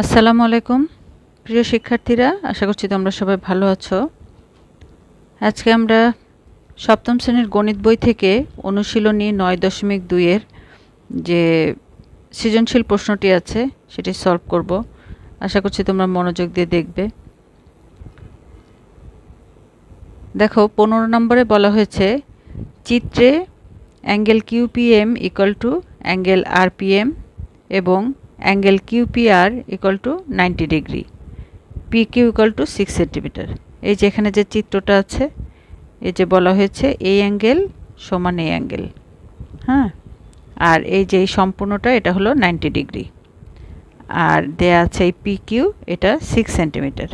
আসসালামু আলাইকুম। প্রিয় শিক্ষার্থীরা, আশা করছি তোমরা সবাই ভালো আছো। আজকে আমরা সপ্তম শ্রেণির গণিত বই থেকে অনুশীলনী নয় দশমিক দুইয়ের যে সৃজনশীল প্রশ্নটি আছে, সেটি সলভ করব। আশা করছি তোমরা মনোযোগ দিয়ে দেখবে। দেখো, পনেরো নম্বরে বলা হয়েছে, চিত্রে angle QPM equal to angle RPM এবং angle QPR equal to ninety degree P Q equal to six centimetre এই যে এখানে যে চিত্রটা আছে, এই যে বলা হয়েছে এই অ্যাঙ্গেল সমান এই অ্যাঙ্গেল হ্যাঁ? আর এই যে এই সম্পূর্ণটা, এটা হলো নাইনটি ডিগ্রি আর দেয়া আছে এই পি কিউ এটা সিক্স সেন্টিমিটার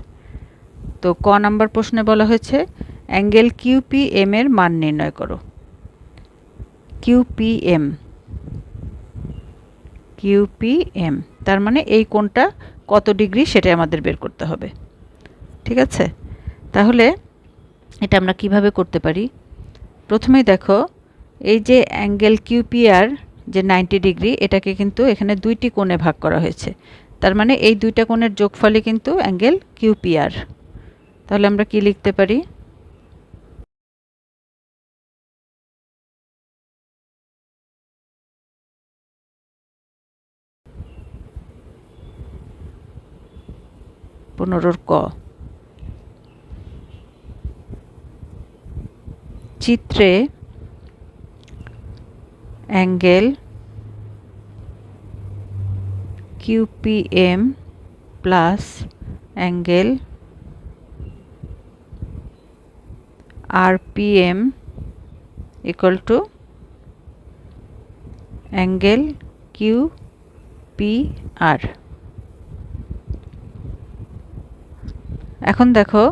তো ক নাম্বার প্রশ্নে বলা হয়েছে অ্যাঙ্গেল কিউপিএম এর মান নির্ণয় করো। কিউপিএম কিউপিএম তার মানে এই কোণটা কত ডিগ্রি সেটাই আমাদের বের করতে হবে। ঠিক আছে? তাহলে এটা আমরা কীভাবে করতে পারি? প্রথমেই দেখো, এই যে অ্যাঙ্গেল কিউপিআর যে নাইনটি ডিগ্রি, এটাকে কিন্তু এখানে দুইটি কোণে ভাগ করা হয়েছে। তার মানে এই দুইটা কোণের যোগফলই কিন্তু অ্যাঙ্গেল কিউপিআর তাহলে আমরা কি লিখতে পারি? পনেরোর ক। চিত্রে angle QPM plus angle RPM equal to angle Q P R এখন দেখো,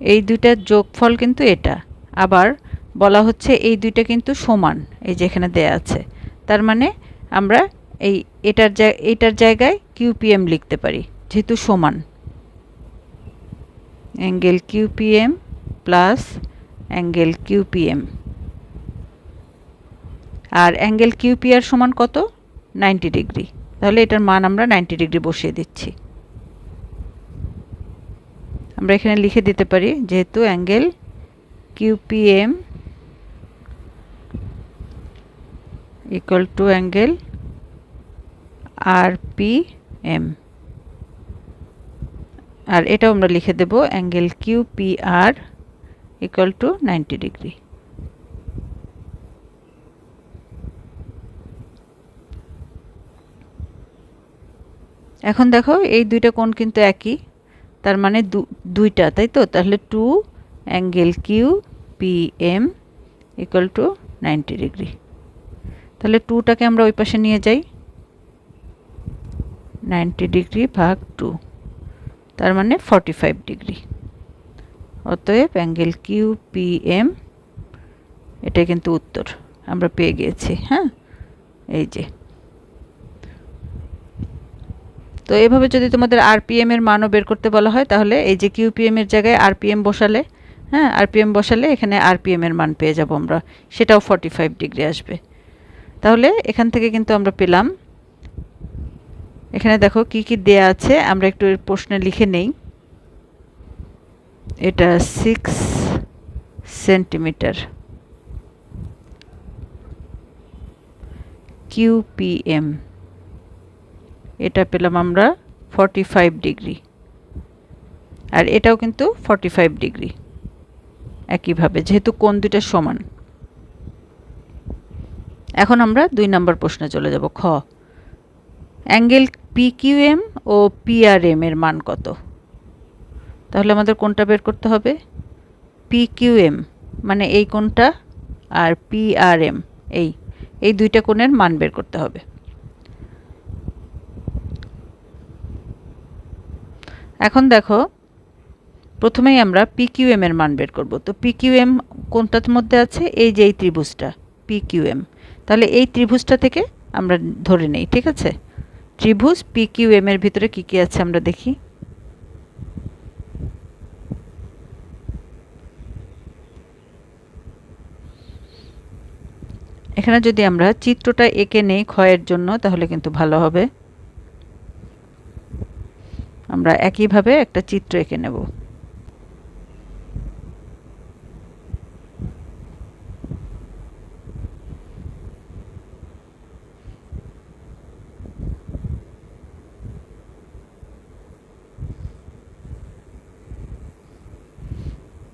এই দুইটার যোগফল কিন্তু এটা। আবার বলা হচ্ছে এই দুইটা কিন্তু সমান, এই যে এখানে দেয়া আছে। তার মানে আমরা এই এটার এটার জায়গায় কিউপিএম লিখতে পারি, যেহেতু সমান। Angle QPM plus angle QPM আর অ্যাঙ্গেল কিউপিআর সমান কত? Ninety degree. তাহলে এটার মান আমরা নাইনটি ডিগ্রি বসিয়ে দিচ্ছি। আমরা এখানে লিখে দিতে পারি, যেহেতু angle QPM equal to angle R P M আর এটাও আমরা লিখে দেব, angle QPR equal to ninety degree এখন দেখো, এই দুইটা কোণ কিন্তু একই। তার মানে দুইটা, তাই তো? তাহলে two angle Q P M equal to ninety degree তাহলে টুটাকে আমরা ওই পাশে নিয়ে যাই। নাইনটি ডিগ্রি ভাগ টু তার মানে ফর্টি ফাইভ ডিগ্রি অতএব অ্যাঙ্গেল কিউ পি এম এটা কিন্তু উত্তর। আমরা পেয়ে গিয়েছি হ্যাঁ? এই যে। তো এভাবে যদি তোমাদের আরপিএম এর মানও বের করতে বলা হয়, তাহলে এই যে কিউপিএম এর জায়গায় আরপিএম বসালে হ্যাঁ আরপিএম বসালে এখানে আরপিএম এর মান পেয়ে যাব আমরা। সেটাও ফর্টি ফাইভ ডিগ্রি আসবে। তাহলে এখান থেকে কিন্তু আমরা পেলাম। এখানে দেখো কি কি দেয়া আছে, আমরা একটু প্রশ্নে লিখে নেই। এটা সিক্স সেন্টিমিটার কিউপিএম এটা পেলাম আমরা ফর্টি ফাইভ ডিগ্রি আর এটাও কিন্তু ফর্টি ফাইভ ডিগ্রি একইভাবে, যেহেতু কোন দুইটা সমান। এখন আমরা দুই নম্বর প্রশ্নে চলে যাব, খ। অ্যাঙ্গেল পিকিউএম ও পিআরএম এর মান কত? তাহলে আমাদের কোনটা বের করতে হবে। পিকিউএম মানে এই কোনটা আর পিআরএম, এই এই দুইটা কোণের মান বের করতে হবে। এখন দেখো, প্রথমেই আমরা পিকিউএম এর মান বের করব। তো পিকিউএম কোনটার মধ্যে আছে? এই যে এই ত্রিভুজটা পিকিউএম তাহলে এই ত্রিভুজটা থেকে আমরা ধরে নেই, ঠিক আছে? ত্রিভুজ পিকিউএম এর ভিতরে কি কি আছে আমরা দেখি। এখানে যদি আমরা চিত্রটা এঁকে নেই ক্ষয়ের জন্য, তাহলে কিন্তু ভালো হবে। আমরা একইভাবে একটা চিত্র এঁকে নেব।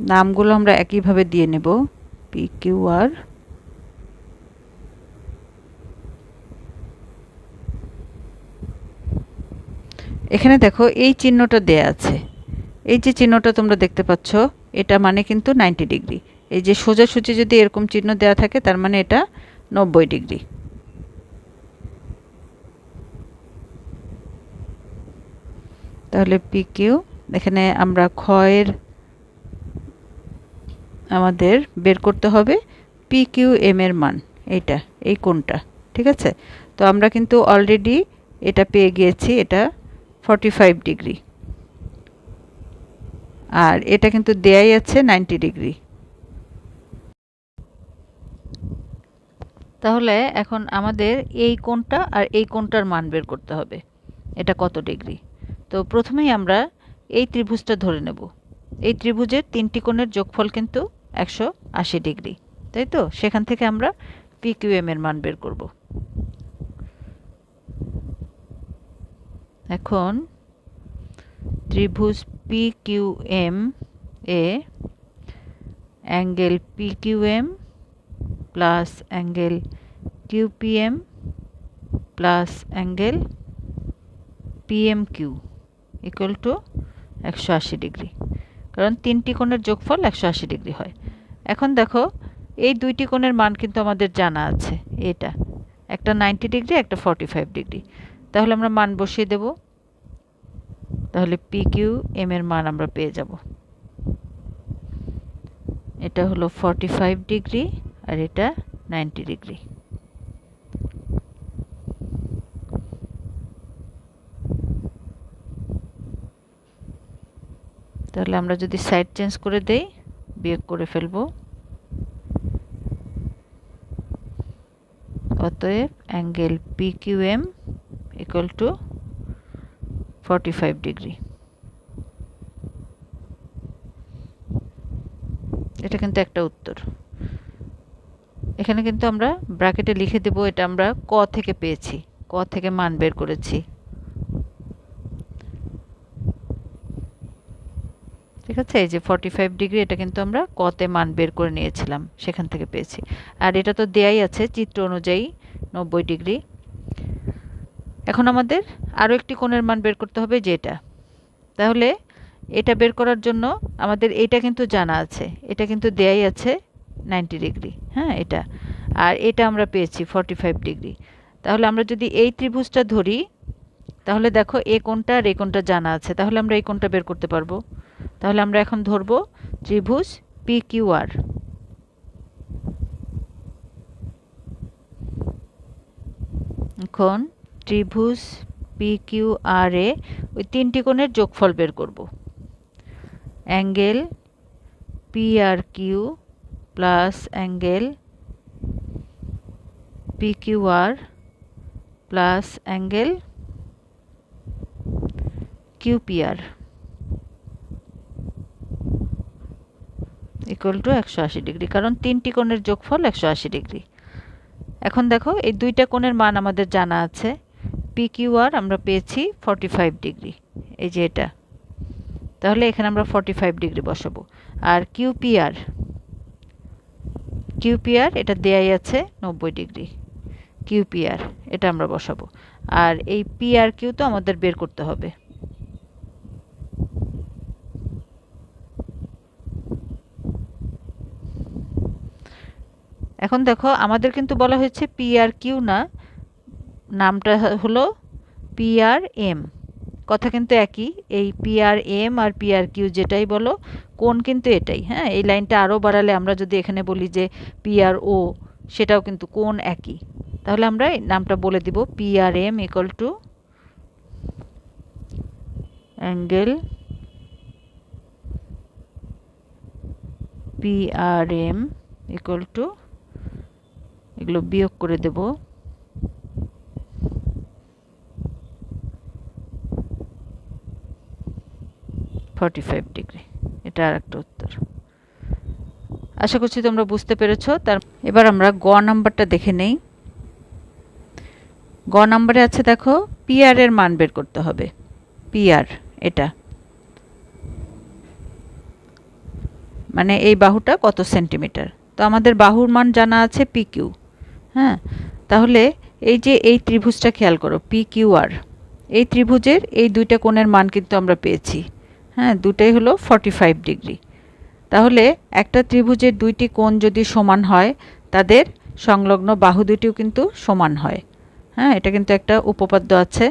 নামগুলো আমরা একইভাবে দিয়ে নেব। পি কিউ আর এখানে দেখো, এই চিহ্নটা দেয়া আছে। এই যে চিহ্নটা তোমরা দেখতে পাচ্ছ, এটা মানে কিন্তু নাইনটি ডিগ্রি। এই যে সোজাসুজি যদি এরকম চিহ্ন দেওয়া থাকে, তার মানে এটা নব্বই ডিগ্রি। তাহলে পি কিউ এখানে আমরা ক্ষয়ের আমাদের বের করতে হবে পি কিউ এম এর মান, এইটা, এই কোনটা ঠিক আছে? তো আমরা কিন্তু অলরেডি এটা পেয়ে গিয়েছি, এটা ফর্টি ফাইভ ডিগ্রি আর এটা কিন্তু দেয়াই আছে নাইনটি ডিগ্রি তাহলে এখন আমাদের এই কোণটা আর এই কোণটার মান বের করতে হবে। এটা কত ডিগ্রি তো প্রথমেই আমরা এই ত্রিভুজটা ধরে নেব। এই ত্রিভুজের তিনটি কোণের যোগফল কিন্তু একশো আশি ডিগ্রি তাই তো? সেখান থেকে আমরা পি কিউ এম এর মান বের করব। এখন ত্রিভুজ P Q M A angle P Q M plus angle Q P M plus angle P M Q equal to একশো আশি ডিগ্রি। কারণ তিনটি কোণের যোগফল একশো আশি ডিগ্রি হয়। এখন দেখো, এই দুইটি কোণের মান কিন্তু আমাদের জানা আছে, এটা। একটা নাইনটি ডিগ্রি, একটা ফর্টি ফাইভ ডিগ্রি। তাহলে আমরা মান বসিয়ে দেব। তাহলে পি কিউ এম এর মান আমরা পেয়ে যাব। এটা হলো ফর্টি ফাইভ ডিগ্রি আর এটা নাইনটি ডিগ্রি। তাহলে আমরা যদি সাইড চেঞ্জ করে দেই, বিয়োগ করে ফেলব। অতএব angle P Q M to forty five degree এটা কিন্তু একটা উত্তর। এখানে কিন্তু আমরা ব্র্যাকেটে লিখে দেব এটা আমরা ক থেকে পেয়েছি। ক থেকে মান বের করেছি। ঠিক আছে? এই যে ফর্টি ফাইভ ডিগ্রি এটা কিন্তু আমরা কতে মান বের করে নিয়েছিলাম, সেখান থেকে পেয়েছি। আর এটা তো দেয়াই আছে, চিত্র অনুযায়ী নব্বই ডিগ্রি এখন আমাদের আরও একটি কোণের মান বের করতে হবে যেটা। তাহলে এটা বের করার জন্য আমাদের এটা কিন্তু জানা আছে। এটা কিন্তু দেয়াই আছে নাইনটি ডিগ্রি। হ্যাঁ এটা। আর এটা আমরা পেয়েছি ফর্টি ফাইভ ডিগ্রি। তাহলে আমরা যদি এই ত্রিভুজটা ধরি, তাহলে দেখো এ কোনটা আর এই কোনটা জানা আছে। তাহলে আমরা এই কোনটা বের করতে পারব। তাহলে আমরা এখন ধরব ত্রিভুজ পি কিউ আর এখন ত্রিভুজ পি কিউ আর এ ওই তিনটি কোণের যোগফল বের করব। Angle P R Q plus angle P Q R plus angle QPR equal to একশো আশি ডিগ্রি কারণ তিনটি কোণের যোগফল একশো আশি ডিগ্রি এখন দেখো, এই দুইটা কোণের মান আমাদের জানা আছে। পি কিউ আমরা পেয়েছি ফর্টি ফাইভ ডিগ্রি এই যে এটা। তাহলে এখানে আমরা ফর্টি ফাইভ ডিগ্রি বসাবো। আর কিউপিআর কিউপিআর এটা দেয়াই আছে নব্বই ডিগ্রি কিউপিআর এটা আমরা বসাবো। আর এই পিআর কিউ তো আমাদের বের করতে হবে। এখন দেখো, আমাদের কিন্তু বলা হয়েছে পি আর কিউ না নামটা হলো পি আর এম কথা কিন্তু একই, এই পি আর এম আর পি আর কিউ যেটাই বলো কোন কিন্তু এটাই হ্যাঁ? এই লাইনটা আরও বাড়ালে আমরা যদি এখানে বলি যে পি আর ও সেটাও কিন্তু কোন একই। তাহলে আমরা এই নামটা বলে দিব P R M equal to angle P R M equal to এগুলো বিয়োগ করে দেব। ফর্টি ফাইভ ডিগ্রি এটা আর একটা উত্তর। আশা করছি তোমরা বুঝতে পেরেছ। তার এবার আমরা গ নাম্বারটা দেখে নেই। গ নাম্বারে আছে দেখো পিআর এর মান বের করতে হবে। পিআর এটা। মানে এই বাহুটা কত সেন্টিমিটার? তো আমাদের বাহুর মান জানা আছে পি কিউ হ্যাঁ? তাহলে এই যে এই ত্রিভুজটা খেয়াল করো পি কিউ আর এই ত্রিভুজের এই দুইটা কোণের মান কিন্তু আমরা পেয়েছি। হ্যাঁ দুটাই হলো ফর্টি ফাইভ ডিগ্রি তাহলে একটা ত্রিভুজের দুইটি কোণ যদি সমান হয়, তাদের সংলগ্ন বাহু দুটিও কিন্তু সমান হয়। হ্যাঁ এটা কিন্তু একটা উপপাদ্য আছে।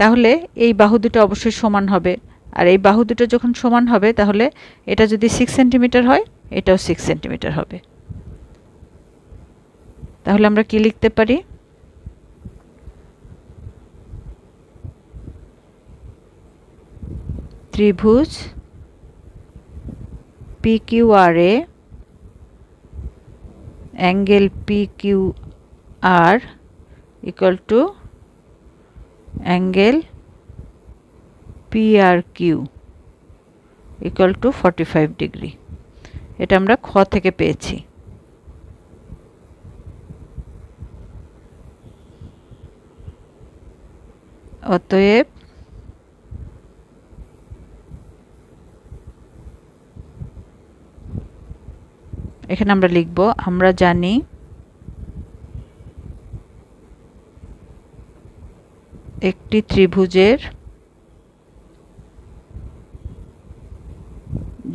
তাহলে এই বাহু দুটো অবশ্যই সমান হবে। আর এই বাহু দুটো যখন সমান হবে, তাহলে এটা যদি সিক্স সেন্টিমিটার হয়, এটাও সিক্স সেন্টিমিটার হবে। তাহলে আমরা কি লিখতে পারি? ত্রিভুজ P Q R A angle P Q R equal to angle P R Q equal to forty five degree এটা আমরা খ থেকে পেয়েছি। অতএব এখানে আমরা লিখব, আমরা জানি একটি ত্রিভুজের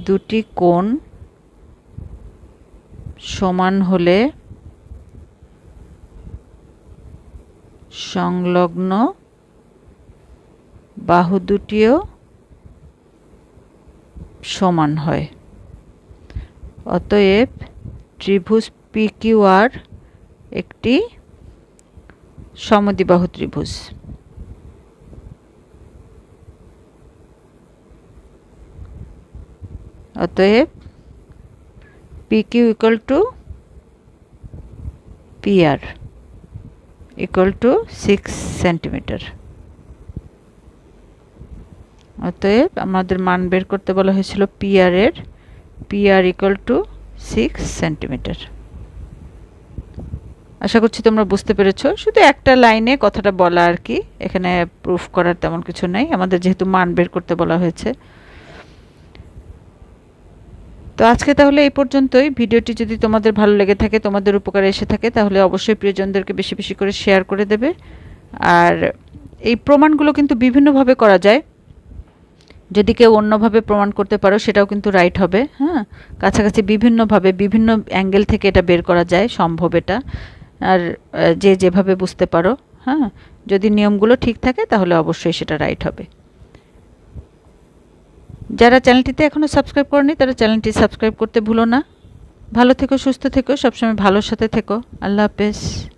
দুটি কোণ সমান হলে সংলগ্ন বাহু দুটিও সমান হয়। অতএব ত্রিভুজ পি কিউ আর একটি সমদ্বিবাহু ত্রিভুজ। অতএব P Q equal to P R equal to six centimetre. অতএব আমাদের মান বের করতে বলা হয়েছিল পি আর এর P R equal to six centimetre আশা করছি তোমরা বুঝতে পেরেছ। শুধু একটা লাইনে কথাটা বলা আর কি। এখানে প্রুফ করার তেমন কিছু নেই। আমাদের যেহেতু মান বের করতে বলা হয়েছে। তো আজকে তাহলে এই পর্যন্তই। ভিডিওটি যদি তোমাদের ভালো লেগে থাকে, তোমাদের উপকারে এসে থাকে, তাহলে অবশ্যই প্রিয়জনদেরকে বেশি বেশি করে শেয়ার করে দেবে। আর এই প্রমাণগুলো কিন্তু বিভিন্নভাবে করা যায়। যদি কেউ অন্যভাবে প্রমাণ করতে পারো, সেটাও কিন্তু রাইট হবে হ্যাঁ? কাছাকাছি বিভিন্নভাবে, বিভিন্ন অ্যাঙ্গেল থেকে এটা বের করা যায়, সম্ভব এটা। আর যে যেভাবে বুঝতে পারো হ্যাঁ? যদি নিয়মগুলো ঠিক থাকে, তাহলে অবশ্যই সেটা রাইট হবে। যারা চ্যানেলটিতে এখনও সাবস্ক্রাইব করেনি, তারা চ্যানেলটি সাবস্ক্রাইব করতে ভুলো না। ভালো থেকো, সুস্থ থেকো, সবসময় ভালোর সাথে থেকো। আল্লাহ হাফেজ।